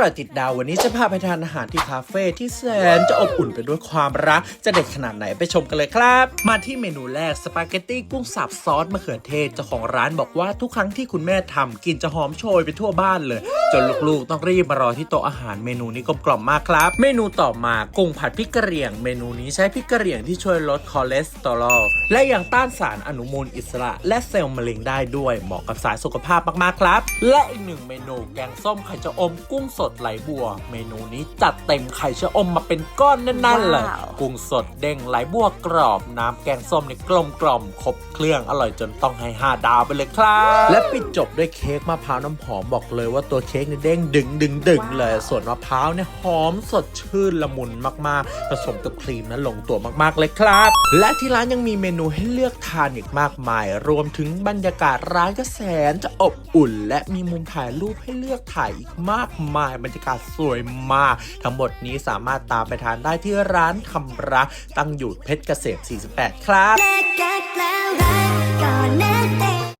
ร่อยติดดาววันนี้จะพาไปทานอาหารที่คาเฟ่ที่แสนจะอบอุ่นไปด้วยความรัก จะเด็ดขนาดไหนไปชมกันเลยครับ มาที่เมนูแรกสปาเกตตี้กุ้งสับซอสมะเขือเทศเจ้าของร้านบอกว่าทุกครั้งที่คุณแม่ทำกินจะหอมโชยไปทั่วบ้านเลย จนลูกๆต้องรีบมารอที่โต๊ะอาหารเมนูนี้กลมกล่อมมากครับ เมนูต่อมากุ้งผัดพริกกระเหรี่ยง เมนูนี้ใช้พริกกระเหรี่ยงที่ช่วยลดคอเลสเตอรอลและยังต้านสารอนุมูลอิสระ และเซลล์มะเร็งได้ด้วยเหมาะกับสายสุขภาพมากๆครับ และอีกหนึ่งเมนูแกงส้มไข่ชะอมกุ้งสดไหลบัว เมนูนี้จัดเต็มไข่ชะอมมาเป็นก้อนแน่นๆเลยว้าวกุ้งสดเด้งไหลบัวกรอบ น้ำแกงส้มเนี่ยกลมกล่อมครบเครื่องอร่อยจนต้องให้5ดาวไปเลยครับ และปิดจบด้วยเค้กมะพร้าวน้ำหอมบอกเลยว่าตัวเค้กเนี่ยเด้งดึงดึงดึงเลย ส่วนมะพร้าวเนี่ยหอมสดชื่นละมุนมากๆผสมกับครีมนั้นลงตัวมากๆเลยครับ และที่ร้านยังมีเมนูให้เลือกทานอีกมากมาย รวมถึงบรรยากาศร้านก็แสนจะอบอุ่น และมีมุมถ่ายรูปให้เลือกถ่ายอีกมากมายบรรยากาศสวยมาก ทั้งหมดนี้สามารถตามไปทานได้ที่ร้านคำรักตั้งอยู่เพชรเกษม 48 ครับ